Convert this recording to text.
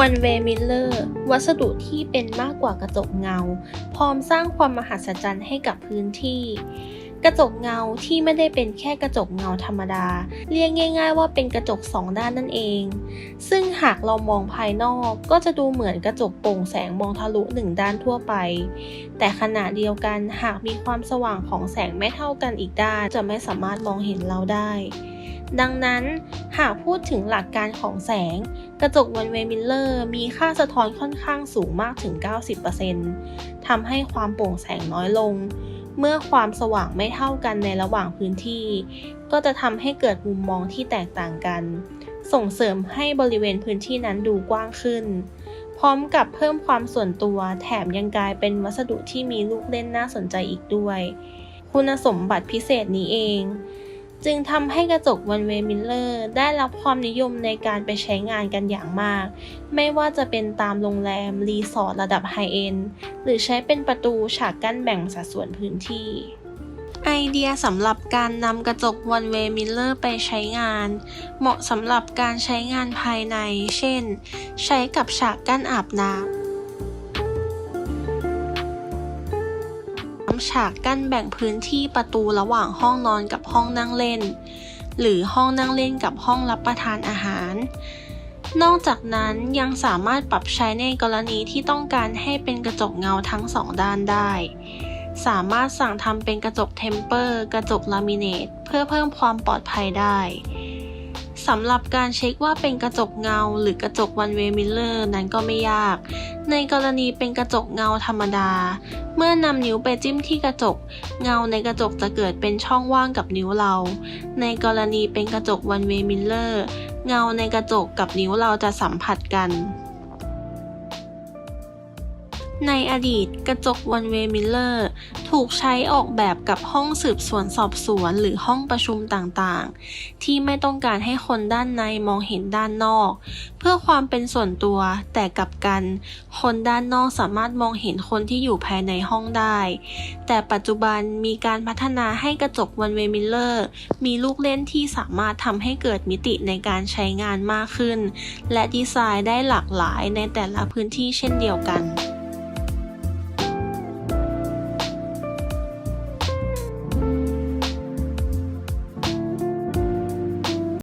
One Way Mirror วัสดุที่เป็นมากกว่ากระจกเงา พร้อมสร้างความมหัศจรรย์ให้กับพื้นที่ กระจกเงาที่ไม่ได้เป็นแค่กระจกเงาธรรมดา เรียกง่าย ๆ ว่าเป็นกระจกสองด้านนั่นเอง ซึ่งหากเรามองภายนอกก็จะดูเหมือนกระจกโปร่งแสงมองทะลุหนึ่งด้านทั่วไป แต่ขณะเดียวกันหากมีความสว่างของแสงไม่เท่ากันอีกด้านจะไม่สามารถมองเห็นเราได้ ดังนั้นหากพูดถึงหลักการของแสง กระจก One Way Mirror มีค่าสะท้อนค่อนข้างสูงมากถึง 90%ทำให้ความโปร่งแสงน้อยลง เมื่อความสว่างไม่เท่ากันในระหว่างพื้นที่ ก็จะทำให้เกิดมุมมองที่แตกต่างกัน ส่งเสริมให้บริเวณพื้นที่นั้นดูกว้างขึ้น พร้อมกับเพิ่มความส่วนตัวแถมยังกลายเป็นวัสดุที่มีลูกเล่นน่าสนใจอีกด้วย คุณสมบัติพิเศษนี้เอง จึงทำให้กระจก One Way Mirror ได้รับความนิยมในการไปใช้งานกันอย่างมาก ไม่ว่าจะเป็นตามโรงแรม รีสอร์ทระดับไฮเอนด์หรือใช้เป็นประตูฉากกั้นแบ่งสัดส่วนพื้นที่ไอเดียสำหรับการนำกระจก One Way Mirror ไปใช้งาน เหมาะสำหรับการใช้งานภายใน เช่น ใช้กับฉากกั้นอาบน้ำ ฉากกั้นแบ่งพื้นที่ประตูระหว่างห้องนอนกับห้องนั่งเล่น หรือห้องนั่งเล่นกับห้องรับประทานอาหาร นอกจากนั้นยังสามารถปรับใช้ในกรณีที่ต้องการให้เป็นกระจกเงาทั้งสองด้านได้ สามารถสั่งทำเป็นกระจกเทมเปอร์ กระจกลามิเนตเพื่อเพิ่มความปลอดภัยได้ สำหรับการเช็คว่าเป็นกระจกเงา หรือกระจก one way mirror นั้นก็ไม่ยาก ในกรณีเป็นกระจกเงาธรรมดา เมื่อนำนิ้วไปจิ้มที่กระจก เงาในกระจกจะเกิดเป็นช่องว่างกับนิ้วเรา ในกรณีเป็นกระจก one way mirror เงาในกระจกกับนิ้วเราจะสัมผัสกัน ในอดีตกระจก one way mirror ถูกใช้ออกแบบกับห้องสืบสวนสอบสวนหรือห้องประชุมต่างๆ ที่ไม่ต้องการให้คนด้านในมองเห็นด้านนอก เพื่อความเป็นส่วนตัว แต่กลับกัน คนด้านนอกสามารถมองเห็นคนที่อยู่ภายในห้องได้ แต่ปัจจุบันมีการพัฒนาให้กระจก one way mirror มีลูกเล่นที่สามารถทำให้เกิดมิติในการใช้งานมากขึ้น และดีไซน์ได้หลากหลายในแต่ละพื้นที่เช่นเดียวกัน